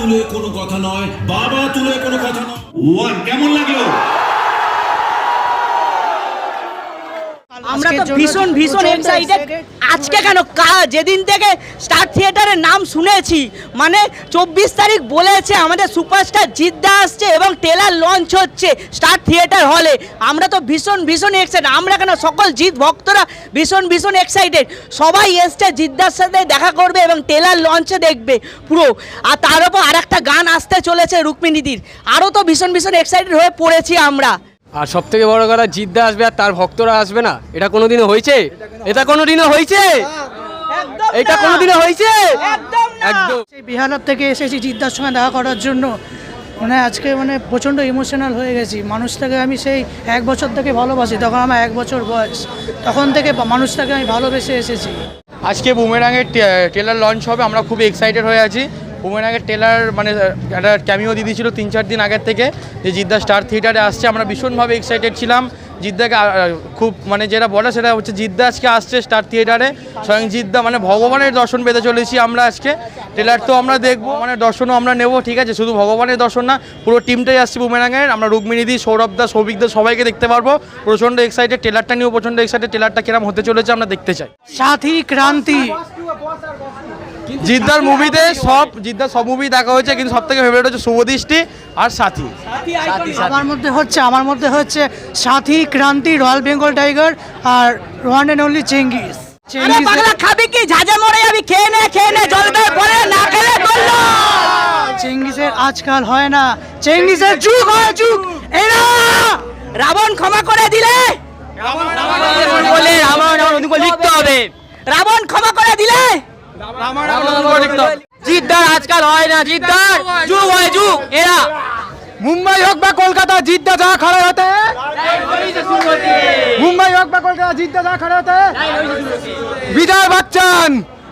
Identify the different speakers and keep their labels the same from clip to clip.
Speaker 1: তুলে কোনো কথা নয় বাবা তুলে কোনো কথা নয়। কেমন লাগল?
Speaker 2: আমরা তো ভীষণ ভীষণ এক্সাইটেড। আজকে কেন? যেদিন থেকে স্টার থিয়েটারের নাম শুনেছি মানে চব্বিশ তারিখ বলেছে আমাদের সুপারস্টার জিদ্দা আসছে এবং টেলার লঞ্চ হচ্ছে স্টার থিয়েটার হলে আমরা তো ভীষণ ভীষণ এক্সাইটেড আমরা কেন? সকল জিৎ ভক্তরা ভীষণ ভীষণ এক্সাইটেড সবাই এসছে জিদ্দার সাথে দেখা করবে এবং টেলার লঞ্চে দেখবে পুরো। আর তার উপর আর একটা গান আসতে চলেছে রুক্মিণীদির। আরও তো ভীষণ ভীষণ এক্সাইটেড হয়ে পড়েছি আমরা।
Speaker 3: আর সব থেকে বড় কথা জিদ্দা আসবে আর তার ভক্তরা আসবে না। এটা কোনোদিনও হয়েছে? এটা কোনোদিনও হয়েছে? এটা কোনোদিনও হয়েছে?
Speaker 2: একদম। না।
Speaker 4: সেই বিহার থেকে এসেছি জিদ্দার সঙ্গে দেখা করার জন্য। মানে আজকে মানে প্রচণ্ড ইমোশনাল হয়ে গেছি। মানুষটাকে আমি সেই এক বছর থেকে ভালোবাসি। তখন আমার এক বছর বয়স। তখন থেকে মানুষটাকে আমি ভালোবেসে এসেছি।
Speaker 5: আজকে বুমেরাঙের ট্রেলার লঞ্চ হবে। আমরা খুব এক্সাইটেড হয়ে আছি। বুমেরাঙের টেলার মানে একটা ক্যামিও দিয়ে দিয়েছিল তিন চার দিন আগের থেকে। যে জিদ্দা স্টার থিয়েটারে আসছে, আমরা ভীষণভাবে এক্সাইটেড ছিলাম। জিদ্দাকে খুব মানে যেটা বলে সেটা হচ্ছে, জিদ্দা আজকে আসছে স্টার থিয়েটারে স্বয়ং জিদ্দা মানে ভগবানের দর্শন পেতে চলেছি আমরা আজকে। ট্রেলার তো আমরা দেখব মানে দর্শনও আমরা নেব, ঠিক আছে? শুধু ভগবানের দর্শন না, পুরো টিমটাই আসছে বুমেরাঙের। আমরা রুক্মিণীদি সৌভিক দা, সবাইকে দেখতে পারব। প্রচণ্ড এক্সাইটেড ট্রেলারটা নিয়েও প্রচণ্ড এক্সাইটেড ট্রেলারটা কিরম হতে চলেছে আমরা দেখতে চাই।
Speaker 4: সাথী ক্রান্তি।
Speaker 5: জিদ্দার মুভিতে সব জিদ্দার সব মুভি দেখা হয়েছে কিন্তু সব থেকে ফেভারিট হচ্ছে শুভদৃষ্টি আর সাথী।
Speaker 4: আমার মধ্যে হচ্ছে আমার মধ্যে হচ্ছে সাথী ক্রান্তি রয়্যাল বেঙ্গল টাইগার আর ওয়ান অ্যান্ড অনলি চেঙ্গিস।
Speaker 2: আরে পাগলা খাবি কি? ঝাঁঝা মরে যাবি খেয়ে নে খেয়ে নে জল পরে না খেলে
Speaker 4: চেঙ্গিসের আজকাল হয় না। চেঙ্গিসের যুগ হয় যুগ। এরা
Speaker 2: রাবণ ক্ষমা করে দিলে। বলে রাবণ লিখতে হবে। রাবণ ক্ষমা করে দিলে।
Speaker 3: জিদ্দার আজকাল হয় না, জিদ্দার। যুগ হয় এরা। মুম্বাই হোক বা কলকাতা, জিদ্দা যা খড়ে হতে। মুম্বাই হোক বা কলকাতা, জিদ্দা যা খড়ে হতে। বিজয় বচ্চন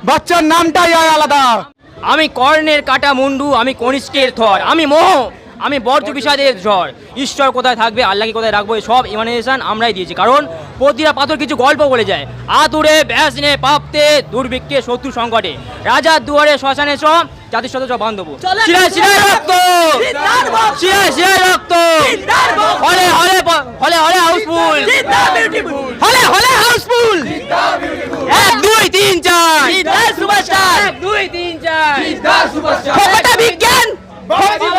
Speaker 3: বচ্চন নামটাই আলাদা।
Speaker 6: আমি কর্ণের কাটা মুন্ডু, আমি কনিষ্কের থর, আমি মোহ, আমি বর্জ বিষাদের ঝড়। ঈশ্বর কোথায় থাকবে, আল্লাহকে কোথায় রাখব সব ইমানেশন আমরাই দিয়েছি। কারণ প্রতিটা পাথর কিছু গল্প বলে যায়। আতুরে ব্যাসনে পাপতে দুর্ভিক্ষে শত্রু সংকটে। রাজার দুয়ারে শ্মশানে সব জাতির সাথে সব বান্ধব। শিরায় শিরায় রক্ত! শিরায় শিরায় রক্ত! হলে হলে হলে হলে হাউসফুল। হলে হলে হাউসফুল। এক দুই তিন চার।
Speaker 2: জিদ্দার সুপারস্টার
Speaker 6: এক দুই তিন চার।
Speaker 2: ফোকটা